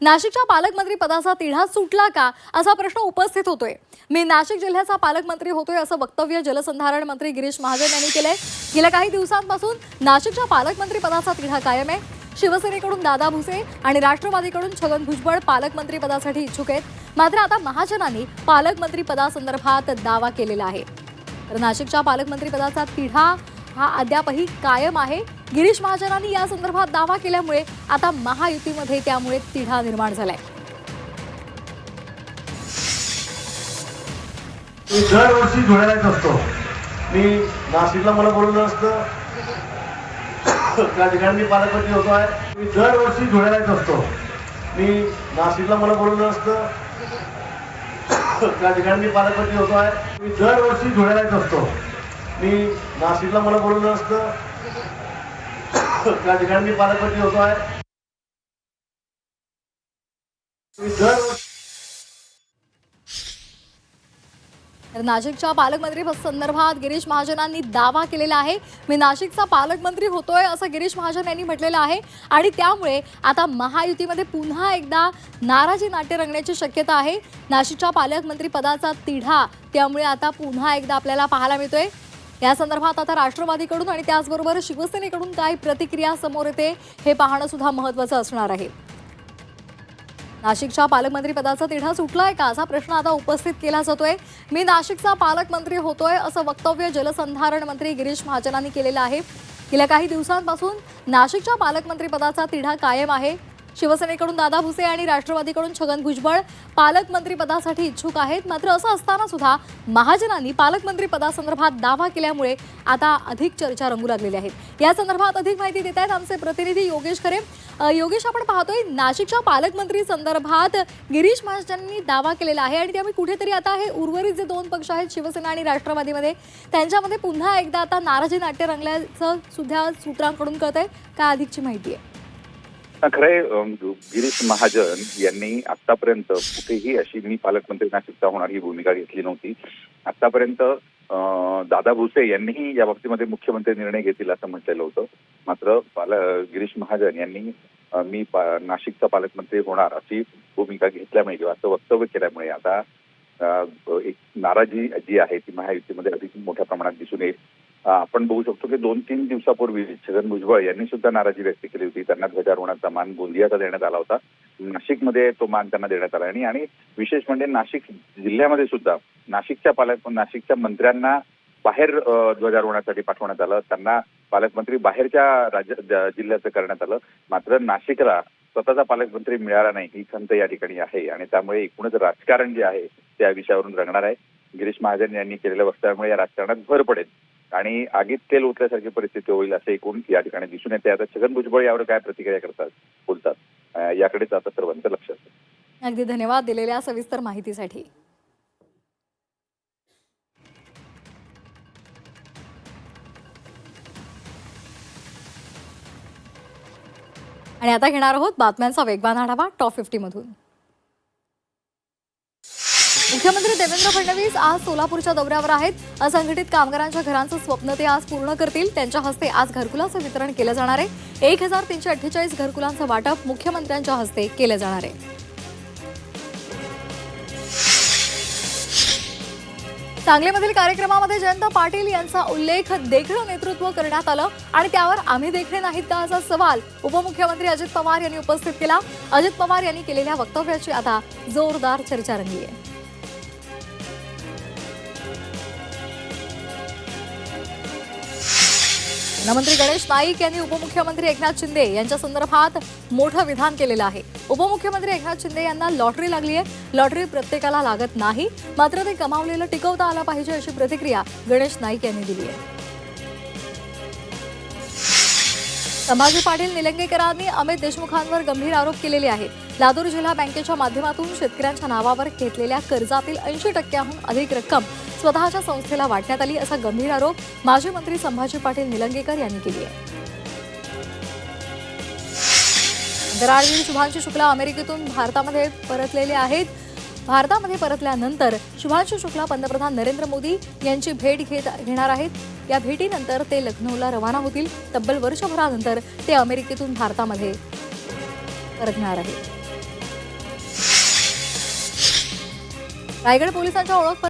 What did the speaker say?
नाशिकच्या पालकमंत्री पदाचा तिढा सुटला का असा प्रश्न उपस्थित होतोय. मी नाशिक जिल्ह्याचा पालकमंत्री होतोय असं वक्तव्य जलसंधारण मंत्री गिरीश महाजन यांनी केलंय. गेल्या काही दिवसांपासून नाशिकच्या पालकमंत्री पदाचा तिढा कायम आहे. शिवसेनेकडून दादा भुसे आणि राष्ट्रवादीकडून छगन भुजबळ पालकमंत्री पदासाठी इच्छुक आहेत. मात्र आता महाजनांनी पालकमंत्री पदासंदर्भात दावा केलेला आहे. तर नाशिकच्या पालकमंत्री पदाचा तिढा हा अद्यापही कायम आहे. गिरीश महाजनांनी या संदर्भात दावा केल्यामुळे आता महायुतीमध्ये त्यामुळे तिढा निर्माण झालाय. मी दरवर्षी धुळ्याला येत असतो. मी नाशिकला मला बोलवलं असतं त्या ठिकाणी मी पालकमंत्री होतो आहे. मी दरवर्षी धुळ्याला येत असतो. मी नाशिकला मला बोलवलं असतं त्या ठिकाणी मी पालकमंत्री होतो आहे. मी दरवर्षी धुळ्याला येत असतो. मी नाशिकला मला बोलवलं असतं त्या ठिकाणी मी पालकमंत्री होतो आहे. तर नाशिकच्या पालकमंत्री संदर्भात गिरीश महाजनांनी दावा केलेला आहे. मी नाशिकचा पालकमंत्री होतोय असं गिरीश महाजन यांनी म्हटलेलं आहे. आणि त्यामुळे आता महायुतीमध्ये पुन्हा एकदा नाराजी नाट्य रंगण्याची शक्यता आहे. नाशिकच्या पालकमंत्री पदाचा तिढा त्यामुळे आता पुन्हा एकदा आपल्याला पाहायला मिळतोय. या संदर्भात आता राष्ट्रवादीकडून आणि त्याचबरोबर शिवसेनेकडून काय प्रतिक्रिया समोर येते हे पाहणं सुद्धा महत्वाचं असणार आहे. नाशिकच्या पालकमंत्री पदाचा तिढा सुटलाय का? असा प्रश्न आता उपस्थित केला जातोय. मी नाशिकचा पालकमंत्री होतोय असं वक्तव्य जलसंधारण मंत्री गिरीश महाजनांनी केलेलं आहे. गेल्या काही दिवसांपासून नाशिकच्या पालकमंत्री पदाचा तिढा कायम आहे. शिवसेनेकडून दादा भुसे आणि राष्ट्रवादीकडून छगन भुजबळ पालकमंत्री पदासाठी इच्छुक आहेत. मात्र असं असताना सुद्धा महाजनांनी पालकमंत्री पदासंदर्भात दावा केल्यामुळे आता अधिक चर्चा रंगू लागलेल्या आहेत या संदर्भात अधिक माहिती देत आहेत आमचे प्रतिनिधी योगेश खरे. योगेश आपण पाहतोय नाशिकच्या पालकमंत्री संदर्भात गिरीश महाजनांनी दावा केलेला आहे आणि त्यामुळे कुठेतरी आता हे उर्वरित जे दोन पक्ष आहेत शिवसेना आणि राष्ट्रवादीमध्ये त्यांच्यामध्ये पुन्हा एकदा आता नाराजी नाट्य रंगल्याचं सुद्धा सूत्रांकडून कळत आहे काय अधिकची माहिती आहे? खरंय अम, गिरीश महाजन यांनी आतापर्यंत कुठेही अशी मी पालकमंत्री नाशिकचा होणार ही भूमिका घेतली नव्हती. आतापर्यंत दादा भुसे यांनीही या बाबतीमध्ये मुख्यमंत्री निर्णय घेतील असं म्हटलेलं होतं. मात्र पाल गिरीश महाजन यांनी मी पा- नाशिकचा पालकमंत्री होणार अशी भूमिका घेतल्यामुळे किंवा असं वक्तव्य केल्यामुळे आता एक नाराजी जी आहे ती महायुतीमध्ये अधिक मोठ्या प्रमाणात दिसून येईल. आपण बघू शकतो की दोन तीन दिवसापूर्वी छगन भुजबळ यांनी सुद्धा नाराजी व्यक्त केली होती. त्यांना ध्वजारोहणाचा मान गोंदियाचा देण्यात आला होता. नाशिकमध्ये तो मान त्यांना देण्यात आला आणि आणि विशेष म्हणजे नाशिक जिल्ह्यामध्ये सुद्धा नाशिकच्या पालक नाशिकच्या मंत्र्यांना बाहेर ध्वजारोहणासाठी पाठवण्यात आलं. त्यांना पालकमंत्री बाहेरच्या राज्य जिल्ह्याचं करण्यात आलं. मात्र नाशिकला स्वतःचा पालकमंत्री मिळाला नाही. ही खंत या ठिकाणी आहे आणि त्यामुळे एकूणच राजकारण जे आहे त्या विषयावरून रंगणार आहे. गिरीश महाजन यांनी केलेल्या वक्तव्यामुळे या राजकारणात भर पडेल. आणि आगीत तेल ओतल्यासारखी परिस्थिती होईल असं एकूण या ठिकाणी दिसून येते. आता छगन भुजबळ यावर काय प्रतिक्रिया करतात बोलतात? याकडेच आता सर्वांचं लक्ष असेल अगदी धन्यवाद दिलेल्या सविस्तर माहितीसाठी. आणि आता घेणार आहोत बातम्यांचा वेगवान आढावा टॉप फिफ्टी मधून मुख्यमंत्री देवेंद्र फडणवीस आज सोलापूरच्या दौऱ्यावर आहेत. असंघटित कामगारांच्या घरांचं स्वप्न ते आज पूर्ण करतील. त्यांच्या हस्ते आज घरकुलाचं वितरण केलं जाणार आहे. एक हजार तीनशे अठ्ठेचाळीस घरकुलांचं वाटप मुख्यमंत्र्यांच्या हस्ते केलं जाणार आहे. सांगलीमधील कार्यक्रमामध्ये जयंत पाटील यांचा उल्लेख देखणं नेतृत्व करण्यात आलं. आणि त्यावर आम्ही देखणे नाहीत का असा सवाल उपमुख्यमंत्री अजित पवार यांनी उपस्थित केला. अजित पवार यांनी केलेल्या वक्तव्याची आता जोरदार चर्चा रंगली आहे. वनमंत्री गणेश नाईक यांनी उपमुख्यमंत्री एकनाथ शिंदे यांच्या संदर्भात मोठं विधान केलेलं आहे. उपमुख्यमंत्री एकनाथ शिंदे यांना लॉटरी लागली आहे लॉटरी प्रत्येकाला लागत नाही. मात्र ते कमावलेलं टिकवता आलं पाहिजे अशी प्रतिक्रिया गणेश नाईक यांनी दिली आहे संभाजी पाटील निलंगेकरांनी अमित देशमुखांवर गंभीर आरोप केलेले आहेत. लातूर जिल्हा बँकेच्या माध्यमातून शेतकऱ्यांच्या नावावर घेतलेल्या कर्जातील ऐंशी टक्क्याहून अधिक रक्कम स्वतःच्या संस्थेला वाटण्यात आली असा गंभीर आरोप माजी मंत्री संभाजी पाटील निलंगेकर यांनी केली आहे. दराडवीर शुभांशु शुक्ला अमेरिकेतून भारतामध्ये परतलेले आहेत. भारतामध्ये परतल्यानंतर शुभांशु शुक्ला पंतप्रधान नरेंद्र मोदी यांची भेट घेत घेणार आहेत. या भेटीनंतर ते लखनौला रवाना होतील. तब्बल वर्षभरानंतर ते अमेरिकेतून भारतामध्ये परतणार आहेत. रायगड पोलिसांच्या ओळख